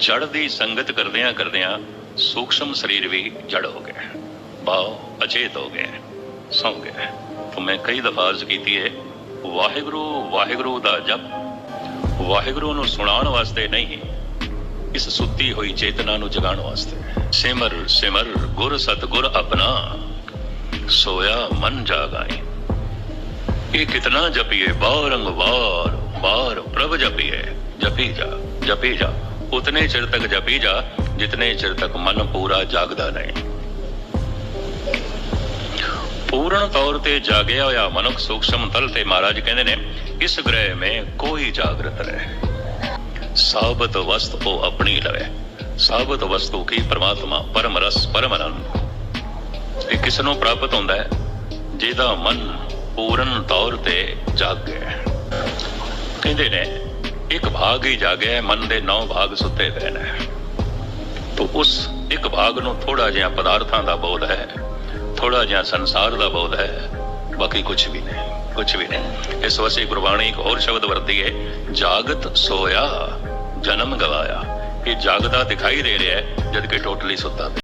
ਜੜ ਦੀ ਸੰਗਤ ਕਰਦਿਆਂ ਕਰਦਿਆਂ ਸੂਖਸ਼ਮ ਸਰੀਰ ਵੀ ਜੜ ਹੋ ਗਿਆ। ਭਾਵ ਅਚੇਤ ਹੋ ਗਿਆ, ਸੌਂ ਗਿਆ। ਤਾਂ ਮੈਂ ਕਈ ਦਫਾ ਅਰਜ਼ ਕੀਤੀ ਹੈ, ਵਾਹਿਗੁਰੂ ਵਾਹਿਗੁਰੂ ਦਾ ਜਪ। ਵਾਹਿਗੁਰੂ ਨੂੰ ਸੁਣਾਉਣ ਵਾਸਤੇ ਨਹੀਂ, ਇਸ ਸੁੱਤੀ ਹੋਈ ਚੇਤਨਾ ਨੂੰ ਜਗਾਉਣ ਵਾਸਤੇ। ਸਿਮਰ ਸਿਮਰ, ਗੁਰ ਸਤਗੁਰ ਆਪਣਾ, ਸੋਇਆ ਮਨ ਜਾਗਾਏ। ਇਹ ਕਿਤਨਾ ਜਪੀਏ ਬਾਰੰਗਵਾਰ ਬਾਰ ਪ੍ਰਭ ਜਪੀਏ, ਜਪੀ ਜਾ ਜਪੀ ਜਾ। ਉਤਨੇ ਚਿਰ ਤੱਕ ਜਪੀ ਜਾ, ਜਿਤਨੇ ਚਿਰ ਤੱਕ ਮਨ ਪੂਰਾ ਜਾਗਦਾ ਨਹੀਂ। ਪੂਰਨ ਤੌਰ ਤੇ ਜਾਗਿਆ ਹੋਇਆ ਮਨੁੱਖ ਸੂਖਸ਼ਮ ਤਲ ਤੇ ਮਹਾਰਾਜ ਕਹਿੰਦੇ ਨੇ, ਇਸ ਗ੍ਰਹਿ ਮੇ ਕੋਈ ਜਾਗਰਤ ਰਹੇ। ਸਾਬਤ ਵਸਤ ਉਹ ਆਪਣੀ ਲਵੇ। ਸਾਬਤ ਵਸਤੂ ਕੀ ਪ੍ਰਮਾਤਮਾ ਪਰਮ ਰਸ ਪਰਮ ਆਨੰਦ। ਇਹ ਕਿਸ ਨੂੰ ਪ੍ਰਾਪਤ ਹੁੰਦਾ ਹੈ? ਜਿਹਦਾ ਮਨ ਪੂਰਨ ਤੌਰ ਤੇ ਜਾਗ। ਗਿਆ ਕਹਿੰਦੇ ਨੇ ਇੱਕ ਭਾਗ ਹੀ ਜਾਗਿਆ ਮਨ ਦੇ ਨੌ ਭਾਗ ਸੁੱਤੇ ਪਏ ਨੇ। ਤੋ ਉਸ ਇੱਕ ਭਾਗ ਨੂੰ ਥੋੜਾ ਜਿਹਾ ਪਦਾਰਥਾਂ ਦਾ ਬੋਧ ਹੈ ਥੋੜਾ ਜਿਹਾ ਸੰਸਾਰ ਦਾ ਬੋਧ ਹੈ, ਬਾਕੀ ਕੁਝ ਵੀ ਨਹੀਂ ਕੁਝ ਵੀ ਨਹੀਂ। ਇਸ ਵਾਸਤੇ ਗੁਰਬਾਣੀ ਇੱਕ ਹੋਰ ਸ਼ਬਦ ਵਰਤੀ ਹੈ, ਜਾਗਤ ਸੋਇਆ, ਜਨਮ ਗਵਾਇਆ। ਇਹ ਜਾਗਦਾ ਦਿਖਾਈ ਦੇ ਰਿਹਾ ਹੈ, ਜਦ ਕਿ ਟੋਟਲੀ ਸੁੱਤਾ